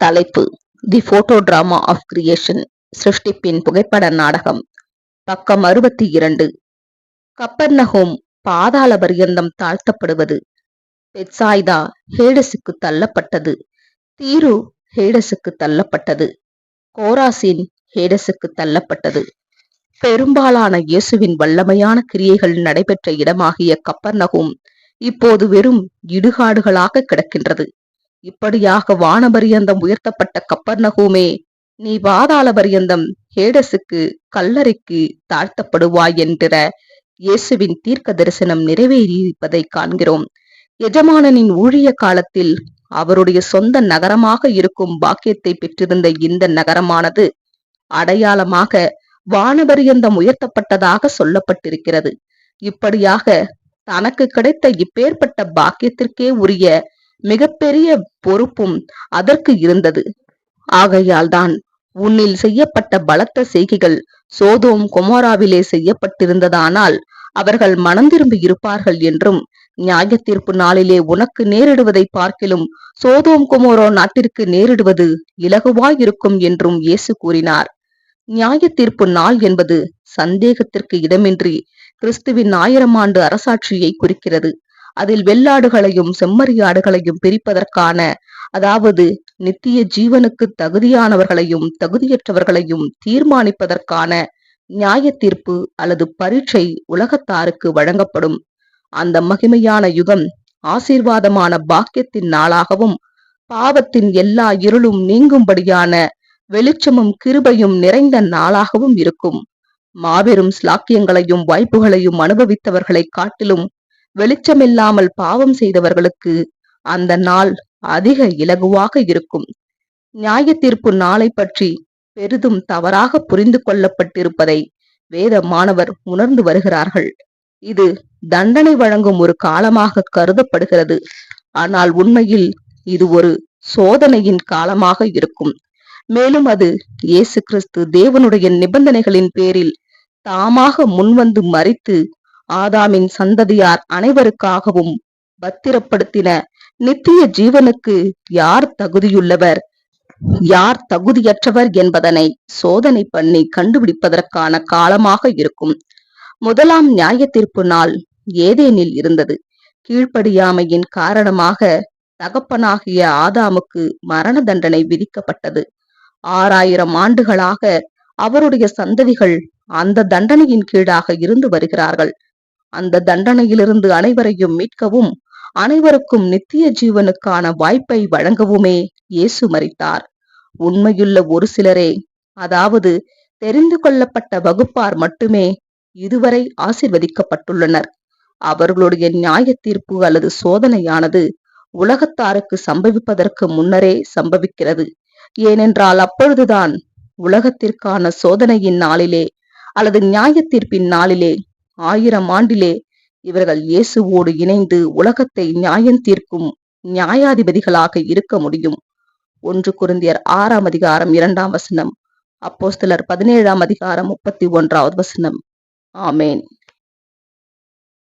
தலைப்பு the photo drama of creation சிருஷ்டிப்பின் புகைப்பட நாடகம் பக்கம் அறுபத்தி இரண்டு. கப்பர்நகோம் பாதாள பரியந்தம் தாழ்த்தப்படுவது பெட்சாய்தா ஹேடஸுக்கு தள்ளப்பட்டது தீரு ஹேடஸுக்கு தள்ளப்பட்டது கோராசின் ஹேடஸுக்கு தள்ளப்பட்டது. பெரும்பாலான இயேசுவின் வல்லமையான கிரியைகள் நடைபெற்ற இடமாகிய கப்பர்நகோம் இப்போது வெறும் இடுகாடுகளாக கிடக்கின்றது. இப்படியாக வானபரியந்தம் உயர்த்தப்பட்ட கப்பர்நகூமே நீ பாதாள பரியந்தம் ஹேடஸுக்கு கல்லறைக்கு தாழ்த்தப்படுவாய் என்கிற இயேசுவின் தீர்க்க தரிசனம் நிறைவேறியிருப்பதை காண்கிறோம். எஜமானனின் ஊழிய காலத்தில் அவருடைய சொந்த நகரமாக இருக்கும் பாக்கியத்தை பெற்றிருந்த இந்த நகரமானது அடையாளமாக வானபரியந்தம் உயர்த்தப்பட்டதாக சொல்லப்பட்டிருக்கிறது. இப்படியாக தனக்கு கிடைத்த இப்பேற்பட்ட பாக்கியத்திற்கே உரிய மிகப்பெரிய பொறுப்பும் அதற்கு இருந்தது. ஆகையால்தான் உன்னில் செய்யப்பட்ட பலத்த செய்கைகள் சோதோம் கொமோராவிலே செய்யப்பட்டிருந்ததானால் அவர்கள் மனம் திரும்பி இருப்பார்கள் என்றும் நியாய தீர்ப்பு நாளிலே உனக்கு நேரிடுவதை பார்க்கிலும் சோதோம் குமோரோ நாட்டிற்கு நேரிடுவது இலகுவாயிருக்கும் என்றும் இயேசு கூறினார். நியாய தீர்ப்பு நாள் என்பது சந்தேகத்திற்கு இடமின்றி கிறிஸ்துவின் ஆயிரம் ஆண்டு அரசாட்சியை குறிக்கிறது. அதில் வெள்ளாடுகளையும் செம்மறியாடுகளையும் பிரிப்பதற்கான அதாவது நித்திய ஜீவனுக்கு தகுதியானவர்களையும் தகுதியற்றவர்களையும் தீர்மானிப்பதற்கான நியாய தீர்ப்பு அல்லது பரீட்சை உலகத்தாருக்கு வழங்கப்படும். அந்த மகிமையான யுகம் ஆசீர்வாதமான பாக்கியத்தின் நாளாகவும் பாவத்தின் எல்லா இருளும் நீங்கும்படியான வெளிச்சமும் கிருபையும் நிறைந்த நாளாகவும் இருக்கும். மாபெரும் ஸ்லாக்கியங்களையும் வாய்ப்புகளையும் அனுபவித்தவர்களை காட்டிலும் வெளிச்சமில்லாமல் பாவம் செய்தவர்களுக்கு அந்த நாள் அதிக இலகுவாக இருக்கும். நியாய தீர்ப்பு நாளை பற்றி பெரிதும் தவறாக புரிந்து கொள்ளப்பட்டிருப்பதை வேத மாணவர் உணர்ந்து வருகிறார்கள். இது தண்டனை வழங்கும் ஒரு காலமாக கருதப்படுகிறது. ஆனால் உண்மையில் இது ஒரு சோதனையின் காலமாக இருக்கும். மேலும் அது இயேசு கிறிஸ்து தேவனுடைய நிபந்தனைகளின் பேரில் தாமாக முன்வந்து மறித்து ஆதாமின் சந்ததியார் அனைவருக்காகவும் பத்திரப்படுத்தின நித்திய ஜீவனுக்கு யார் தகுதியுள்ளவர்? யார் தகுதியற்றவர் என்பதனை சோதனை பண்ணி கண்டுபிடிப்பதற்கான காலமாக இருக்கும். முதலாம் நியாய தீர்ப்பு நாள் ஏதேனில் இருந்தது. கீழ்ப்படியாமையின் காரணமாக தகப்பனாகிய ஆதாமுக்கு மரண தண்டனை விதிக்கப்பட்டது. ஆறாயிரம் ஆண்டுகளாக அவருடைய சந்ததிகள் அந்த தண்டனையின் கீழாக இருந்து வருகிறார்கள். அந்த தண்டனையிலிருந்து அனைவரையும் மீட்கவும் அனைவருக்கும் நித்திய ஜீவனுக்கான வாய்ப்பை வழங்கவுமே இயேசு மறித்தார் உண்மையுள்ள ஒரு சிலரே அதாவது தெரிந்து கொள்ளப்பட்ட வகுப்பார் மட்டுமே இதுவரை ஆசிர்வதிக்கப்பட்டுள்ளனர். அவர்களுடைய நியாய தீர்ப்பு அல்லது சோதனையானது உலகத்தாருக்கு சம்பவிப்பதற்கு முன்னரே சம்பவிக்கிறது. ஏனென்றால் அப்பொழுதுதான் உலகத்திற்கான சோதனையின் நாளிலே அல்லது நியாய தீர்ப்பின் நாளிலே ஆயிரம் ஆண்டிலே இவர்கள் இயேசுவோடு இணைந்து உலகத்தை நியாயம் தீர்க்கும் நியாயாதிபதிகளாக இருக்க முடியும். ஒன்று குருந்தியர் ஆறாம் அதிகாரம் இரண்டாம் வசனம் அப்போஸ்தலர் பதினேழாம் அதிகாரம் முப்பத்தி ஒன்றாவது வசனம். ஆமேன்.